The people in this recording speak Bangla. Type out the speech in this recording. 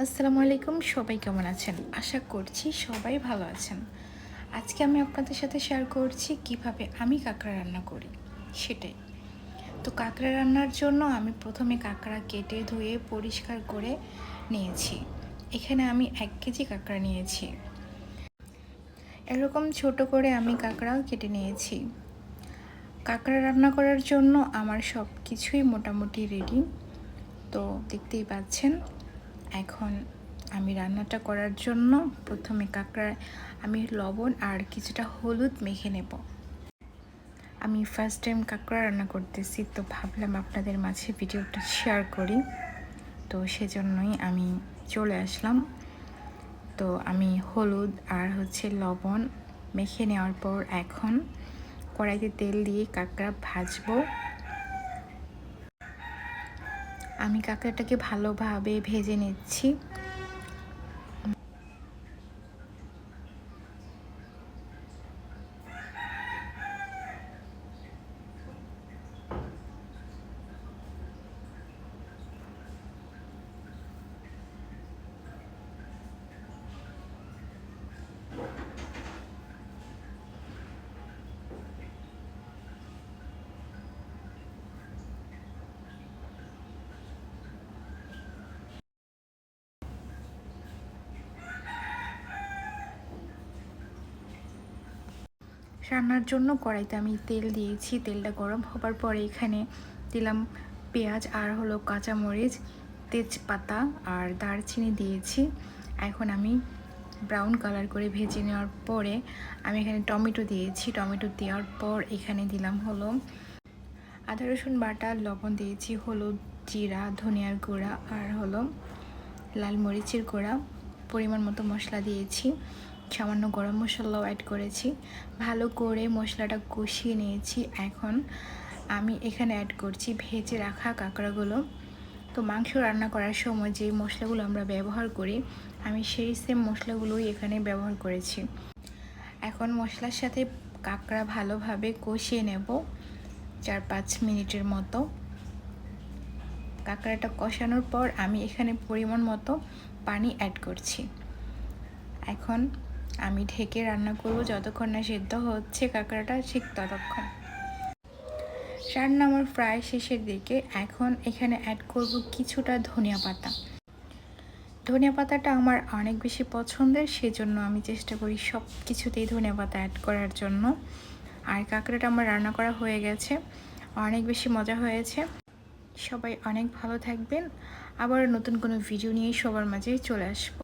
আসসালামু আলাইকুম, সবাই কেমন আছেন? আশা করছি সবাই ভালো আছেন। আজকে আমি আপনাদের সাথে শেয়ার করছি কীভাবে আমি কাঁকড়া রান্না করি। সেটাই। তো কাঁকড়া রান্নার জন্য আমি প্রথমে কাঁকড়া কেটে ধুয়ে পরিষ্কার করে নিয়েছি। এখানে আমি এক কেজি কাঁকড়া নিয়েছি। এরকম ছোট করে আমি কাঁকড়াও কেটে নিয়েছি। কাঁকড়া রান্না করার জন্য আমার সব কিছুই মোটামুটি রেডি তো দেখতেই পাচ্ছেন এখন আমি রান্নাটা করার জন্য প্রথমে কাঁকড়ায় আমি লবণ আর কিছুটা হলুদ মেখে নেব। আমি ফার্স্ট টাইম কাঁকড়া রান্না করতেছি, তো ভাবলাম আপনাদের মাঝে ভিডিওটা শেয়ার করি। তো সেজন্যই আমি চলে আসলাম। তো আমি হলুদ আর হচ্ছে লবণ মেখে নেওয়ার পর এখন কড়াইতে তেল দিয়ে কাঁকড়া ভাজবো। আমি কাঁকড়াটাকে ভালোভাবে ভেজে নিচ্ছি। রান্নার জন্য কড়াইতে আমি তেল দিয়েছি। তেলটা গরম হবার পরে এখানে দিলাম পেঁয়াজ আর হলো কাঁচামরিচ, তেজপাতা আর দারচিনি দিয়েছি। এখন আমি ব্রাউন কালার করে ভেজে নেওয়ার পরে আমি এখানে টমেটো দিয়েছি। টমেটো দেওয়ার পর এখানে দিলাম হলো আদা, রসুন বাটা, লবণ দিয়েছি, হলুদ জিরা, ধনিয়ার গুঁড়া আর হলো লাল মরিচের গুঁড়া, পরিমাণ মতো মশলা দিয়েছি। সামান্য গরম মশলাও অ্যাড করেছি। ভালো করে মশলাটা কষিয়ে নিয়েছি। এখন আমি এখানে অ্যাড করছি ভেজে রাখা কাঁকড়াগুলো। তো মাংস রান্না করার সময় যে মশলাগুলো আমরা ব্যবহার করি, আমি সেই সেম মশলাগুলোই এখানে ব্যবহার করেছি। এখন মশলার সাথে কাঁকড়া ভালোভাবে কষিয়ে নেব চার পাঁচ মিনিটের মতো। কাঁকড়াটা কষানোর পর আমি এখানে পরিমাণ মতো পানি অ্যাড করছি। এখন আমি ঢেকে রান্না করব যতক্ষণ না সেদ্ধ হচ্ছে কাঁকড়াটা, ঠিক ততক্ষণ। রান্না আমার প্রায় শেষের দিকে। এখন এখানে অ্যাড করব কিছুটা ধনিয়া পাতা। ধনিয়া পাতাটা আমার অনেক বেশি পছন্দের, সেজন্য আমি চেষ্টা করি সব কিছুতেই ধনিয়া পাতা অ্যাড করার জন্য। আর কাঁকড়াটা আমার রান্না করা হয়ে গেছে। অনেক বেশি মজা হয়েছে। সবাই অনেক ভালো থাকবেন। আবার নতুন কোনো ভিডিও নিয়ে সবার মাঝে চলে আসব।